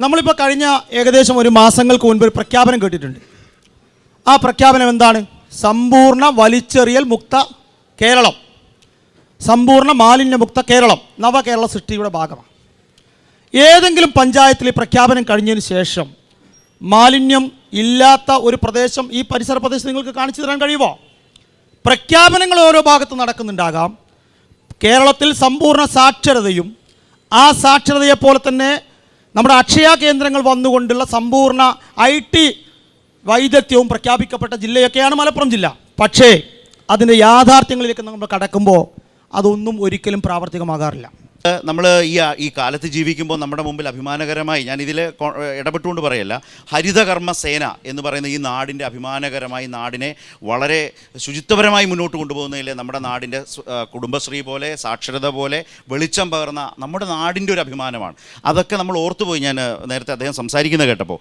നമ്മളിപ്പോൾ കഴിഞ്ഞ ഏകദേശം ഒരു മാസങ്ങൾക്ക് മുൻപ് ഒരു പ്രഖ്യാപനം കേട്ടിട്ടുണ്ട്. ആ പ്രഖ്യാപനം എന്താണ്? സമ്പൂർണ വലിച്ചെറിയൽ മുക്ത കേരളം. സമ്പൂർണ മാലിന്യമുക്ത കേരളം. നവകേരള സൃഷ്ടിയുടെ ഭാഗമാണ്. ഏതെങ്കിലും പഞ്ചായത്തിൽ പ്രഖ്യാപനം കഴിഞ്ഞതിന് ശേഷം മാലിന്യം ഇല്ലാത്ത ഒരു പ്രദേശം ഈ പരിസര പ്രദേശം നിങ്ങൾക്ക് കാണിച്ചു തരാൻ കഴിയുമോ? പ്രഖ്യാപനങ്ങൾ ഓരോ ഭാഗത്ത് നടക്കുന്നുണ്ടാകാം. കേരളത്തിൽ സമ്പൂർണ സാക്ഷരതയും ആ സാക്ഷരതയെപ്പോലെ തന്നെ നമ്മുടെ അക്ഷയ കേന്ദ്രങ്ങൾ വന്നുകൊണ്ടുള്ള സമ്പൂർണ ഐ ടി വൈദഗ്ധ്യവും പ്രഖ്യാപിക്കപ്പെട്ട ജില്ലയൊക്കെയാണ് മലപ്പുറം ജില്ല. പക്ഷേ അതിന്റെ യാഥാർത്ഥ്യങ്ങളിലേക്ക് നമ്മൾ കടക്കുമ്പോൾ അതൊന്നും ഒരിക്കലും പ്രാവർത്തികമാകാറില്ല. നമ്മൾ ഈ ഈ കാലത്ത് ജീവിക്കുമ്പോൾ നമ്മുടെ മുമ്പിൽ അഭിമാനകരമായി ഞാൻ ഇതിൽ ഇടപെട്ടുകൊണ്ട് പറയല്ല ഹരിതകർമ്മ സേന എന്ന് പറയുന്ന ഈ നാടിന്റെ അഭിമാനകരമായി നാടിനെ വളരെ ശുചിത്വപരമായി മുന്നോട്ട് കൊണ്ടുപോകുന്നതിൽ നമ്മുടെ നാടിന്റെ കുടുംബശ്രീ പോലെ സാക്ഷരത പോലെ വെളിച്ചം പകർന്ന നമ്മുടെ നാടിന്റെ ഒരു അഭിമാനമാണ്. അതൊക്കെ നമ്മൾ ഓർത്തുപോയി ഞാൻ നേരത്തെ അദ്ദേഹം സംസാരിക്കുന്നത് കേട്ടപ്പോൾ.